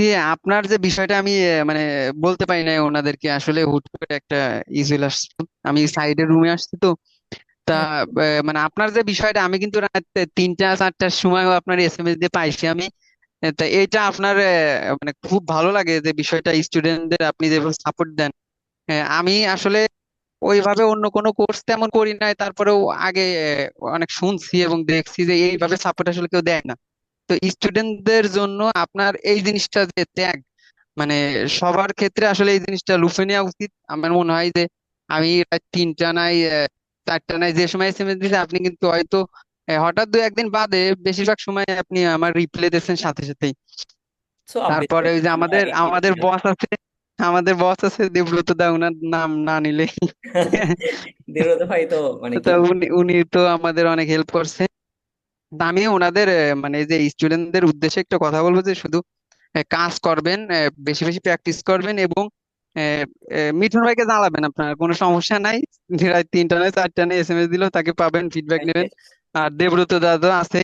বলতেছি আপনার যে বিষয়টা আমি মানে বলতে পারি না ওনাদেরকে আসলে হুট করে একটা ই চলে আসছে। আমি সাইডের রুমে আসছি তো। তা মানে আপনার যে বিষয়টা আমি কিন্তু রাত তিনটা চারটার সময়ও আপনার এসএমএস দিয়ে পাইছি আমি। তা এইটা আপনার মানে খুব ভালো লাগে যে বিষয়টা স্টুডেন্টদের আপনি যেভাবে সাপোর্ট দেন। আমি আসলে ওইভাবে অন্য কোনো কোর্স তেমন করি নাই। তারপরেও আগে অনেক শুনছি এবং দেখছি যে এইভাবে সাপোর্ট আসলে কেউ দেয় না। তো স্টুডেন্টদের জন্য আপনার এই জিনিসটা যে ত্যাগ মানে সবার ক্ষেত্রে আসলে এই জিনিসটা লুফে নেওয়া উচিত। আমার মনে হয় যে আমি তিনটা নাই চারটা নাই যে সময় এসএমএস দিয়েছে আপনি কিন্তু হয়তো হঠাৎ দু একদিন বাদে বেশিরভাগ সময় আপনি আমার রিপ্লাই দিয়েছেন সাথে সাথেই। তারপরে ওই যে আমাদের আমাদের বস আছে আমাদের বস আছে দেব্রত দা ওনার নাম না নিলে দেবব্রত ভাই তো মানে উনি উনি তো আমাদের অনেক হেল্প করছে। আমি ওনাদের মানে যে স্টুডেন্টদের উদ্দেশ্যে একটা কথা বলব যে শুধু কাজ করবেন বেশি বেশি প্র্যাকটিস করবেন এবং মিঠুন ভাইকে জানাবেন আপনার কোনো সমস্যা নাই। তিনটা নয় চারটা নয় এস দিলেও তাকে পাবেন ফিডব্যাক নেবেন। আর দেবব্রত দাদা আছে।